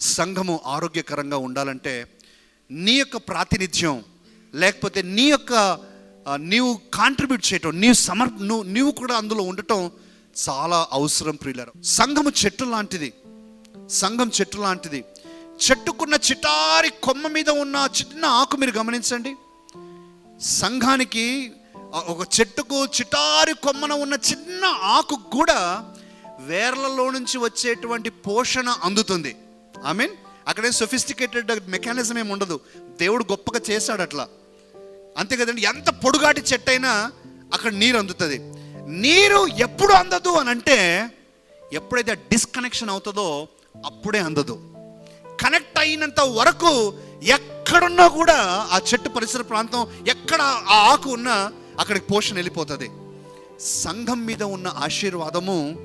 సంఘము ఆరోగ్యకరంగా ఉండాలంటే నీ యొక్క ప్రాతినిధ్యం లేకపోతే నీ యొక్క నీవు కాంట్రిబ్యూట్ చేయటం నీవు సమర్ నువ్వు నీవు కూడా అందులో ఉండటం చాలా అవసరం ప్రియులరు. సంఘము చెట్టు లాంటిది. సంఘం చెట్టు లాంటిది. చెట్టుకున్న చిటారి కొమ్మ మీద ఉన్న చిన్న ఆకు మీరు గమనించండి. సంఘానికి ఒక చెట్టుకు చిటారి కొమ్మన ఉన్న చిన్న ఆకు కూడా వేర్లలో నుంచి వచ్చేటువంటి పోషణ అందుతుంది. ఐ మీన్ అక్కడే సొఫిస్టికేటెడ్ మెకానిజం ఏమి ఉండదు. దేవుడు గొప్పగా చేశాడు అట్లా. అంతే కదండి ఎంత పొడుగాటి చెట్టు అయినా అక్కడ నీరు అందుతుంది. నీరు ఎప్పుడు అందదు అని అంటే ఎప్పుడైతే డిస్కనెక్షన్ అవుతుందో అప్పుడే అందదు. కనెక్ట్ అయినంత వరకు ఎక్కడున్నా కూడా ఆ చెట్టు పరిసర ప్రాంతం ఎక్కడ ఆ ఆకు ఉన్నా అక్కడికి పోషణ వెళ్ళిపోతుంది. సంఘం మీద ఉన్న ఆశీర్వాదము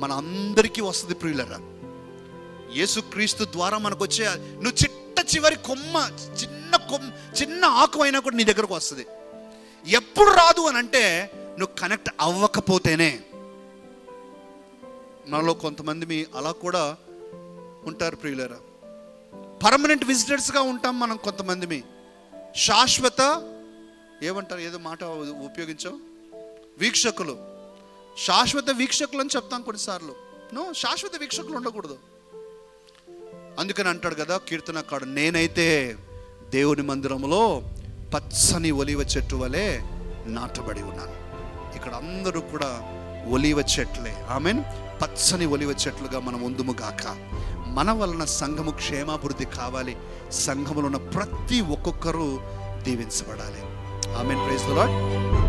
మన అందరికీ వస్తుంది ప్రియులరా. యేసుక్రీస్తు ద్వారా మనకు వచ్చే నువ్వు చిట్ట చివరి కొమ్మ చిన్న కొమ్మ చిన్న ఆకు అయినా కూడా నీ దగ్గరకు వస్తుంది. ఎప్పుడు రాదు అని అంటే నువ్వు కనెక్ట్ అవ్వకపోతేనే. మనలో కొంతమంది మీ అలా కూడా ఉంటారు ప్రియులరా. పర్మనెంట్ విజిటర్స్గా ఉంటాం మనం కొంతమంది మీ. శాశ్వత ఏమంటారు? ఏదో మాట ఉపయోగించాం వీక్షకులు. శాశ్వత వీక్షకులు అని చెప్తాం కొన్నిసార్లు. నో శాశ్వత వీక్షకులు ఉండకూడదు. అందుకని అంటాడు కదా కీర్తనకాడు నేనైతే దేవుని మందిరంలో పచ్చని ఒలివ చెట్టు వలె నాటబడి ఉన్నాను. ఇక్కడ అందరూ కూడా ఒలివ చెట్లే. ఆమెన్. పచ్చని ఒలివ చెట్లుగా మనం ఉందుముగాక మన వలన సంఘము క్షేమాభివృద్ధి కావాలి. సంఘములో ఉన్న ప్రతి ఒక్కొక్కరు దీవించబడాలి. ఆమెన్. Praise lord